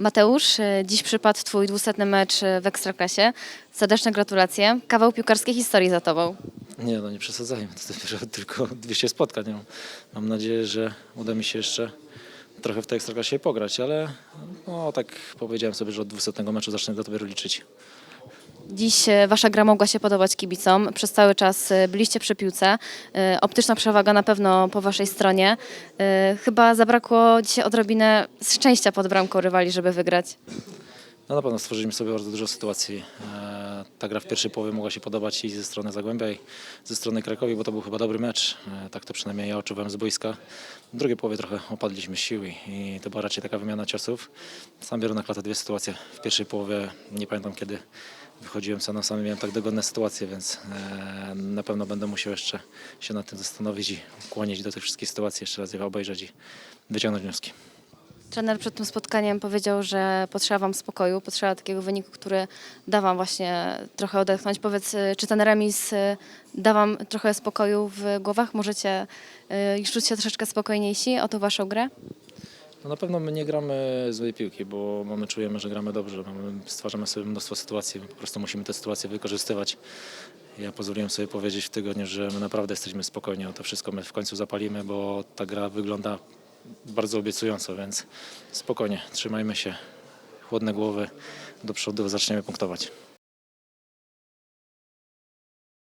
Mateusz, e, dziś przypadł Twój dwusetny mecz e, w Ekstraklasie. Serdeczne gratulacje. Kawał piłkarskiej historii za Tobą. Nie, no nie przesadzajmy, to dopiero tylko 200 spotkań. Mam nadzieję, że uda mi się jeszcze trochę w tej ekstraklasie pograć, ale no, tak powiedziałem sobie, że od 200 meczu zacznę do dopiero liczyć. Dziś e, Wasza gra mogła się podobać kibicom. Przez cały czas e, byliście przy piłce. E, Optyczna przewaga na pewno po Waszej stronie. Chyba zabrakło dzisiaj odrobinę szczęścia pod bramką rywali, żeby wygrać. No na pewno stworzyliśmy sobie bardzo dużo sytuacji. Ta gra w pierwszej połowie mogła się podobać i ze strony Zagłębia i ze strony Krakowi, bo to był chyba dobry mecz. Tak to przynajmniej ja odczuwałem z boiska. W drugiej połowie trochę opadliśmy z sił i- i to była raczej taka wymiana ciosów. Sam biorę na klatę dwie sytuacje. W pierwszej połowie nie pamiętam kiedy wychodziłem sam na sam miałem tak dogodne sytuacje, więc e, na pewno będę musiał jeszcze się nad tym zastanowić i kłonić do tych wszystkich sytuacji, jeszcze raz je obejrzeć i wyciągnąć wnioski. Trener przed tym spotkaniem powiedział, że potrzeba Wam spokoju, potrzeba takiego wyniku, który da Wam właśnie trochę odetchnąć. Powiedz, y, czy ten remis y, da Wam trochę spokoju w głowach? Możecie już czuć się troszeczkę spokojniejsi o tą Waszą grę? No na pewno my nie gramy złej piłki, bo mamy, czujemy, że gramy dobrze, mamy, stwarzamy sobie mnóstwo sytuacji, po prostu musimy te sytuacje wykorzystywać. Ja pozwoliłem sobie powiedzieć w tygodniu, że my naprawdę jesteśmy spokojni o to wszystko, my w końcu zapalimy, bo ta gra wygląda bardzo obiecująco, więc spokojnie, trzymajmy się, chłodne głowy, do przodu zaczniemy punktować.